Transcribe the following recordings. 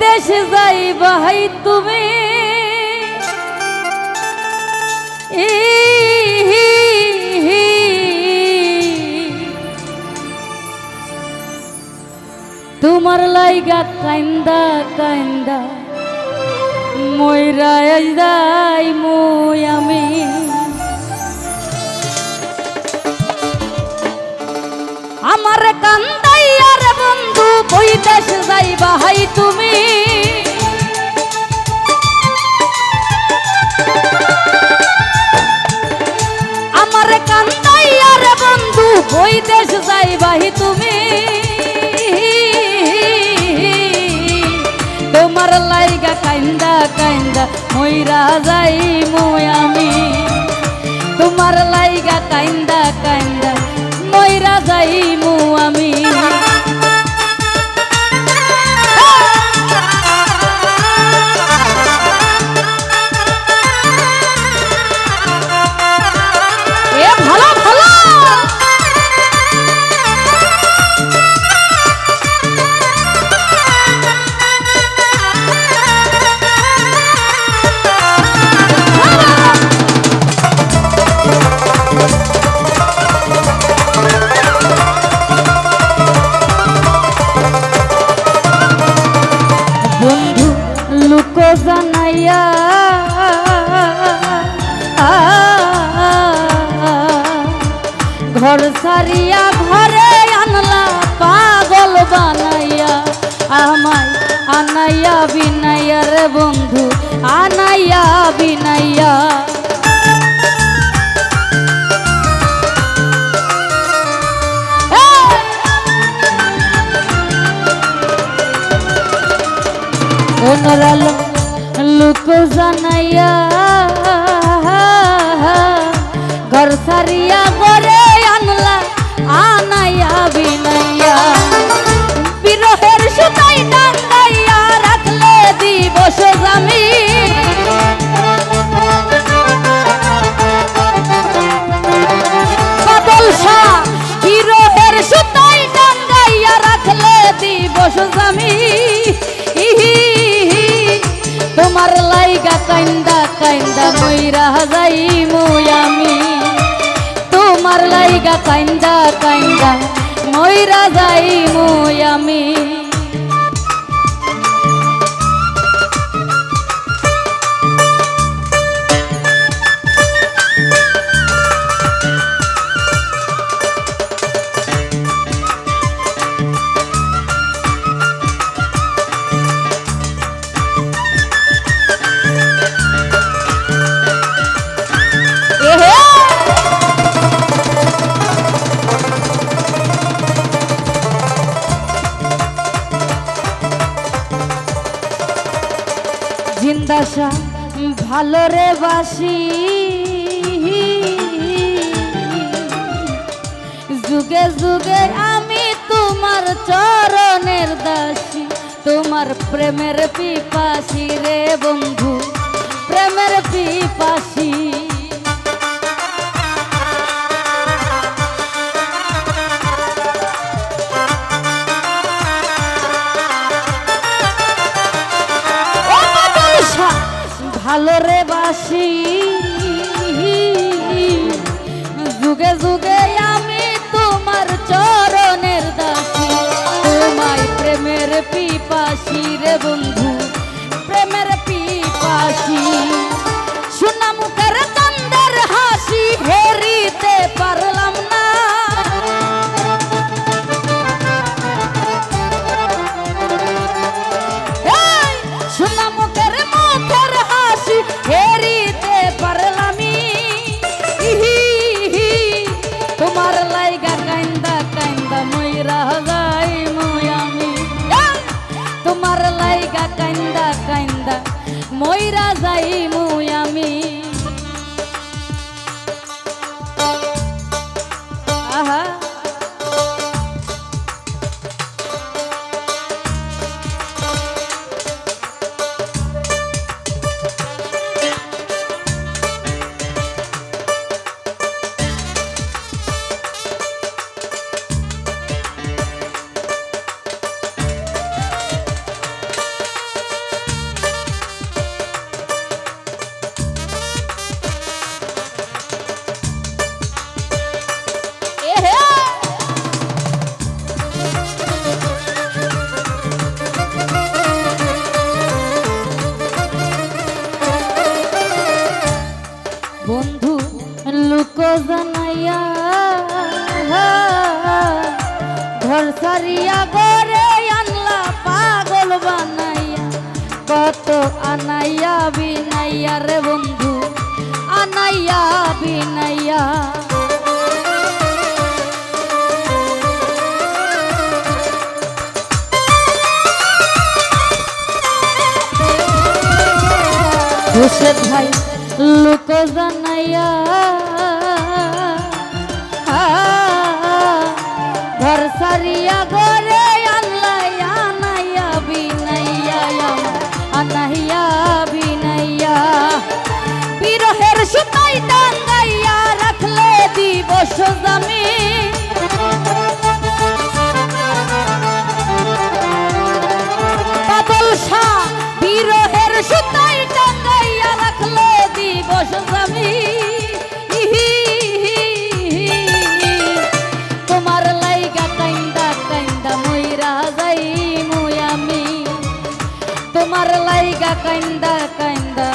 দেশে যাই ভাই তুমি। তোমার লাইগা কান্দা কান্দা ময়রা যাই মই আমি। আমার কান্দাইয়ার বন্ধু বই দেশ যাই ভাই তুমি। আমার কান্দাইয়ার বন্ধু বই দেশ যাই ভাই তুমি। তোমার লাইগা কান্দা কান্দা ময়রা যাই মই আমি। তোমার লাইগা কান্দা কান্দা ময়রা যাই ওনরাল লোক জানাইয়া, ঘর সারিয়া গরে আনলা, আনাইয়া বিনাইয়া। বিরহের সুতাই টাঙ্গাইয়া রাখলে দিবস জামি যাই মুই আমি। জিন্দাসা ভালো রে বাসি। যুগে যুগে আমি তোমার চরণের দাসী, তোমার প্রেমের পিপাসি রে বন্ধু, প্রেমের পিপাসি। রে যুগে যুগে আমি তোমার চরণের দাসী। তোমায় প্রেমের পিপাসি রে বন্ধু প্রেমের পিপাসি। আনাইয়া বিনাইয়া রে বন্ধু আনাইয়া বিনাইয়া। হোসেন ভাই লোক জানাইয়া বিরহের সুতাই টাঙ্গাইয়া রাখলে দিবস জামি তোমার লাইগা কাইন্দা কাইন্দা মইরা যাই মুয়ামি তোমার লাইগা কাইন্দা কাইন্দা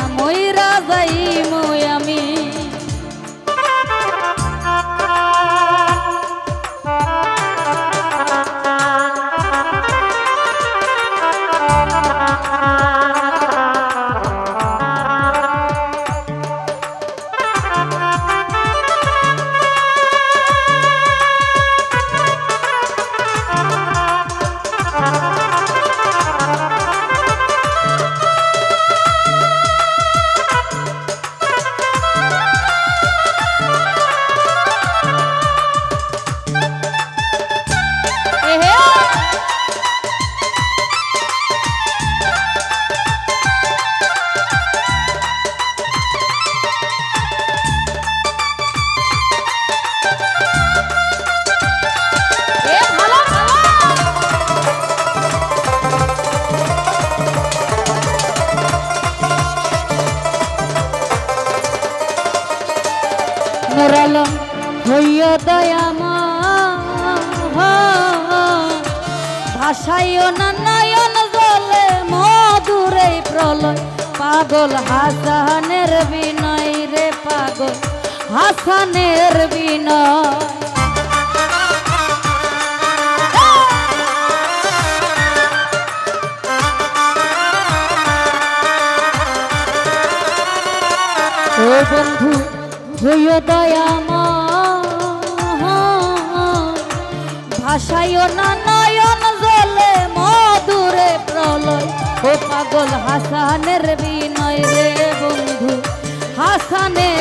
ভাসাইও না, নয়ন জলে, মধুরে প্রলয়। পাগল হাসানের বিনয় রে পাগল, হাসানের বিনয়। বন্ধু হইয় দয়ামা ভাসাইও না নয়ন জলে প্রলয় ও পাগল হাসানের বিনয় রে বন্ধু। হাসানের